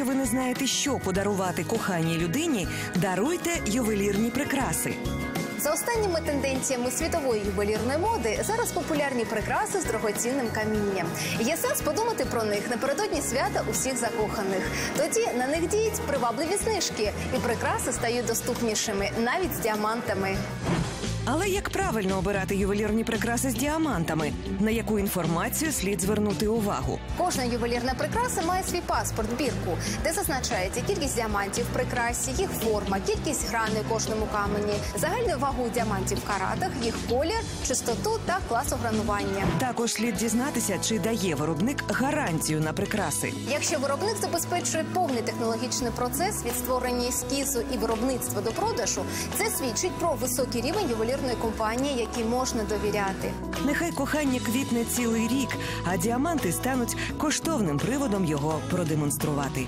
Якщо ви не знаєте, що подарувати коханій людині, даруйте ювелірні прикраси. За останніми тенденціями світової ювелірної моди зараз популярні прикраси з дорогоцінним камінням. Є сенс подумати про них напередодні свята усіх закоханих. Тоді на них діють привабливі знижки, і прикраси стають доступнішими навіть з діамантами. Але як правильно обирати ювелірні прикраси з діамантами? На яку інформацію слід звернути увагу? Кожна ювелірна прикраса має свій паспорт, бірку, де зазначається кількість діамантів в прикрасі, їх форма, кількість граней кожному камені, загальну вагу діамантів в каратах, їх колір, чистоту та клас огранування. Також слід дізнатися, чи дає виробник гарантію на прикраси. Якщо виробник забезпечує повний технологічний процес від створення ескізу і виробництва до продажу, це свідчить про високий рівень ювелірної компанії, якій можна довіряти. Нехай кохання квітне цілий рік, а діаманти стануть коштовним приводом його продемонструвати.